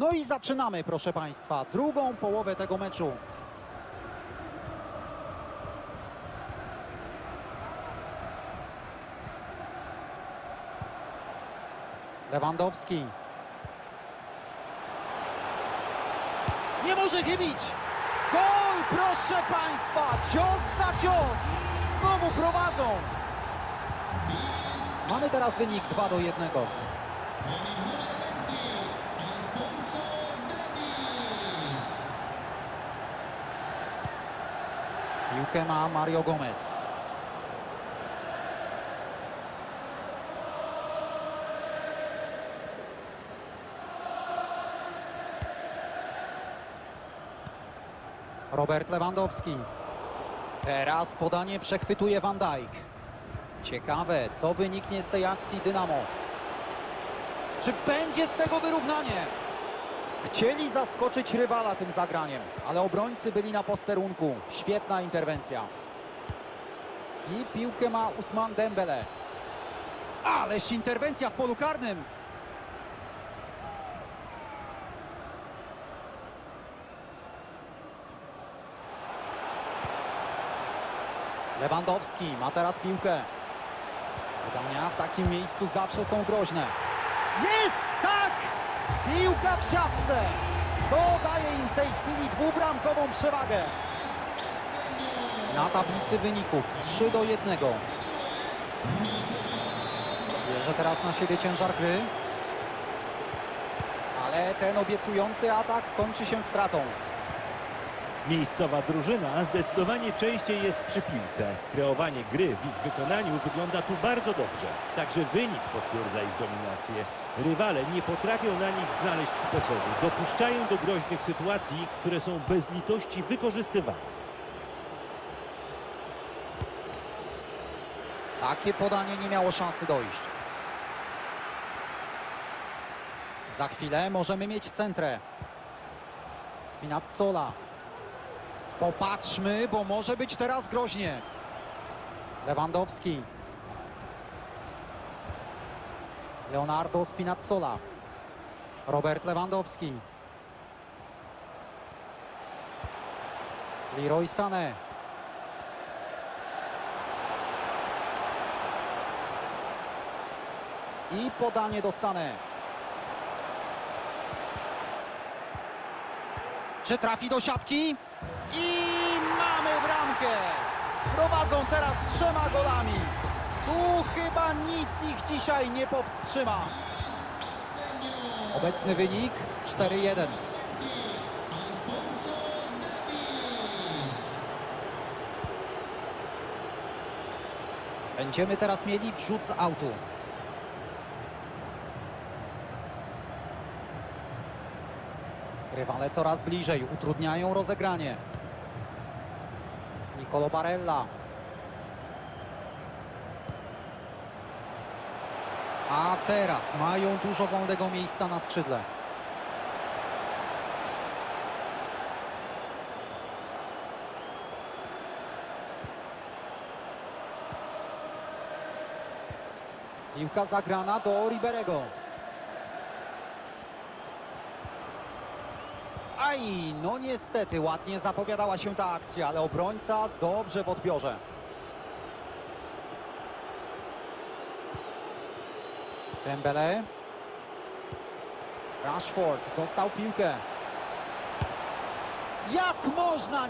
No i zaczynamy, proszę Państwa, drugą połowę tego meczu. Lewandowski. Nie może chybić! Gol, proszę Państwa! Cios za cios! Znowu prowadzą! Mamy teraz wynik 2 do 1. Piłkę ma Mario Gomez. Robert Lewandowski. Teraz podanie przechwytuje Van Dijk. Ciekawe, co wyniknie z tej akcji Dynamo. Czy będzie z tego wyrównanie? Chcieli zaskoczyć rywala tym zagraniem, ale obrońcy byli na posterunku. Świetna interwencja. I piłkę ma Usman Dembele. Ależ interwencja w polu karnym. Lewandowski ma teraz piłkę. Podania w takim miejscu zawsze są groźne. Jest! Tak! Piłka w siatce! To daje im w tej chwili dwubramkową przewagę. Na tablicy wyników 3 do 1. Bierze teraz na siebie ciężar gry. Ale ten obiecujący atak kończy się stratą. Miejscowa drużyna zdecydowanie częściej jest przy piłce. Kreowanie gry w ich wykonaniu wygląda tu bardzo dobrze. Także wynik potwierdza ich dominację. Rywale nie potrafią na nich znaleźć sposobu. Dopuszczają do groźnych sytuacji, które są bez litości wykorzystywane. Takie podanie nie miało szansy dojść. Za chwilę możemy mieć centrę. Spinazzola. Popatrzmy, bo może być teraz groźnie. Lewandowski. Leonardo Spinazzola. Robert Lewandowski. Leroy Sané. I podanie do Sané. Czy trafi do siatki? I mamy bramkę! Prowadzą teraz trzema golami. Tu chyba nic ich dzisiaj nie powstrzyma. Obecny wynik 4-1. Będziemy teraz mieli wrzut z autu. Rywale coraz bliżej, utrudniają rozegranie. Nicolo Barella. A teraz mają dużo wolnego miejsca na skrzydle. Piłka zagrana do Riberego. Aj, no niestety, ładnie zapowiadała się ta akcja, ale obrońca dobrze w odbiorze. Dembele. Rashford dostał piłkę. Jak można